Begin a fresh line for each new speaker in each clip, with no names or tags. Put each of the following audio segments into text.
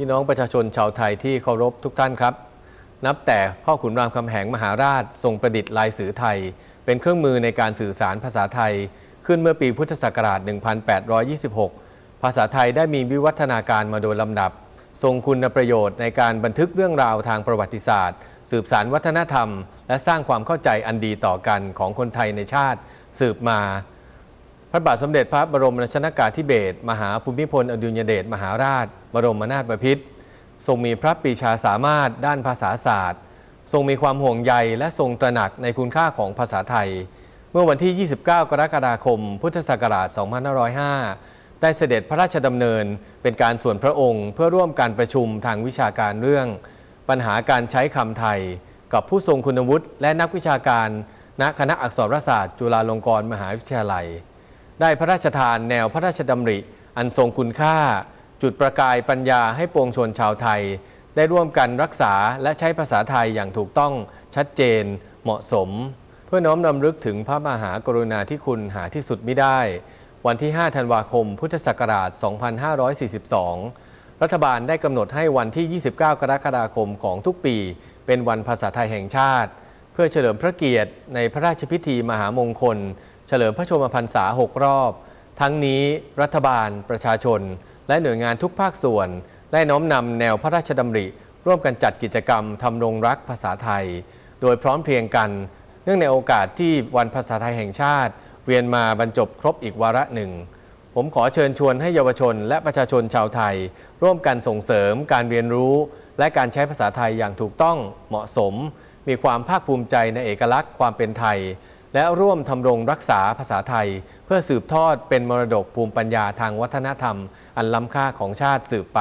พี่น้องประชาชนชาวไทยที่เคารพทุกท่านครับ นับแต่พ่อขุนรามคำแหงมหาราชทรงประดิษฐ์ลายสื่อไทย เป็นเครื่องมือในการสื่อสารภาษาไทย ขึ้นเมื่อปีพุทธศักราช 1826 ภาษาไทยได้มีวิวัฒนาการมาโดยลำดับ ทรงคุณประโยชน์ในการบันทึกเรื่องราวทางประวัติศาสตร์ สืบสารวัฒนธรรม และสร้างความเข้าใจอันดีต่อกันของคนไทยในชาติสืบมาพระบาทสมเด็จพระบรมราชนากาธิเบศรมหาภูมิพลอดุลยเดชมหาราช บรมนาถบพิตรทรงมีพระปรีชาสามารถด้านภาษาศาสตร์ ทรงมีความห่วงใยและทรงตระหนักในคุณค่าของภาษาไทย เมื่อวันที่ 29 กรกฎาคม พุทธศักราช 2505 ได้เสด็จพระราชดำเนินเป็นการส่วนพระองค์ เพื่อร่วมการประชุมทางวิชาการเรื่อง ปัญหาการใช้คำไทย กับผู้ทรงคุณวุฒิและนักวิชาการณคณะอักษรศาสตร์ จุฬาลงกรณ์มหาวิทยาลัย ได้พระราชทานแนวพระราชดำริ อันทรงคุณค่า จุดประกายปัญญาให้ปวงชนชาวไทย ได้ร่วมกันรักษาและใช้ภาษาไทยอย่างถูกต้องชัดเจน เหมาะสม เพื่อน้อมนำลึกถึงพระมหากรุณาธิคุณหาที่สุดไม่ได้ วันที่ 5 ธันวาคม พุทธศักราช 2542 รัฐบาลได้กำหนดให้วันที่ 29 กรกฎาคมของทุกปี เป็นวันภาษาไทยแห่งชาติ เพื่อเฉลิมพระเกียรติในพระราชพิธีมหามงคล เฉลิมพระชนมพรรษา 6 รอบ ทั้งนี้รัฐบาลประชาชน และหน่วยงานทุกภาคส่วน ได้น้อมนำแนวพระราชดำริ ร่วมกันจัดกิจกรรมทำรงรักภาษาไทย โดยพร้อมเพรียงกัน เนื่องในโอกาสที่วันภาษาไทยแห่งชาติ เวียนมาบรรจบครบอีกวาระหนึ่ง ผมขอเชิญชวนให้เยาวชนและประชาชนชาวไทย ร่วมกันส่งเสริม การเรียนรู้ และการใช้ภาษาไทยอย่างถูกต้องเหมาะสม มีความภาคภูมิใจในเอกลักษณ์ความเป็นไทย และร่วมทำรงรักษาภาษาไทย เพื่อสืบทอดเป็นมรดกภูมิปัญญาทางวัฒนธรรม อันล้ำค่าของชาติสืบไป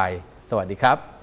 สวัสดีครับ